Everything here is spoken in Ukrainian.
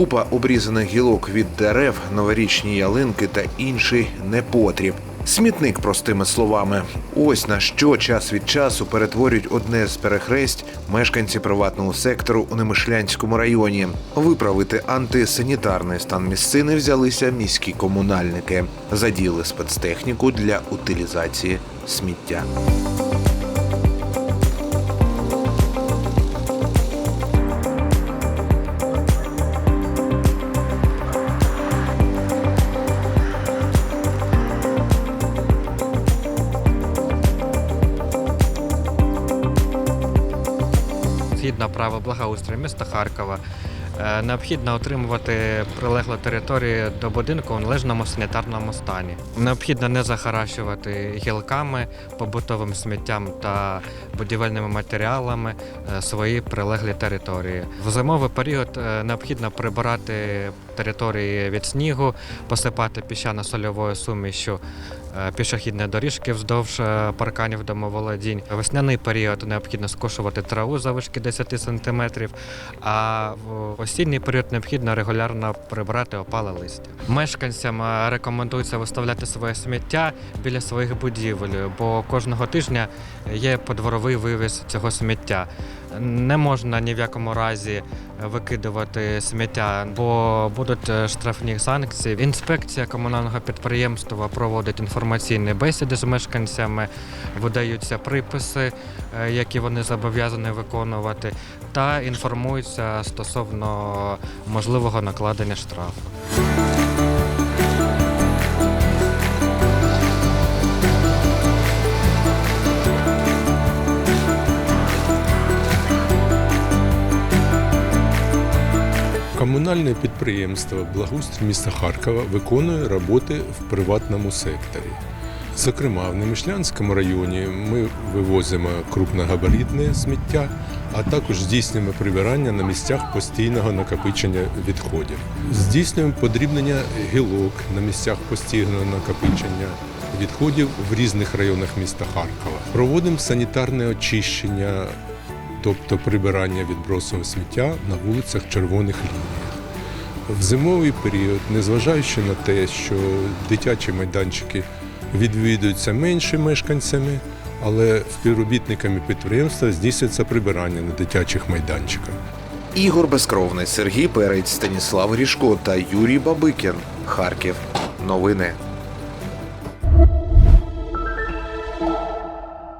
Купа обрізаних гілок від дерев, новорічні ялинки та інший непотріб. Смітник, простими словами. Ось на що час від часу перетворюють одне з перехресть мешканці приватного сектору у Немишлянському районі. Виправити антисанітарний стан місцини взялися міські комунальники. Задіяли спецтехніку для утилізації сміття. Згідно правил благоустрою міста Харкова, необхідно отримувати прилеглу територію до будинку у належному санітарному стані. Необхідно не захаращувати гілками, побутовим сміттям та будівельними матеріалами е, свої прилеглі території. В зимовий період е, необхідно прибирати території від снігу, посипати піщано-сольовою сумішю е, пішохідні доріжки вздовж е, парканів домоволодінь. Весняний період необхідно скошувати траву завишки 10 см, а в осінній період необхідно регулярно прибрати опале листя. Мешканцям е, рекомендується виставляти своє сміття біля своїх будівель, бо кожного тижня є подворовий вивіз цього сміття. Не можна ні в якому разі викидувати сміття, бо будуть е, штрафні санкції. Інспекція комунального підприємства проводить інформаційні бесіди з мешканцями, видаються приписи, е, які вони зобов'язані виконувати, та інформуються стосовно можливого накладення штрафу. Комунальне підприємство Благоустрій міста Харкова виконує роботи в приватному секторі. Зокрема, в Немишлянському районі ми вивозимо крупногабаритне сміття, а також здійснюємо прибирання на місцях постійного накопичення відходів. Здійснюємо подрібнення гілок на місцях постійного накопичення відходів в різних районах міста Харкова. Проводимо санітарне очищення тобто прибирання відбросового сміття на вулицях червоних лініях. В зимовий період, незважаючи на те, що дитячі майданчики відвідуються менше мешканцями, але співробітниками підприємства здійснюється прибирання на дитячих майданчиках. Ігор Безкровний, Сергій Перець, Станіслав Ріжко та Юрій Бабикін. Харків. Новини.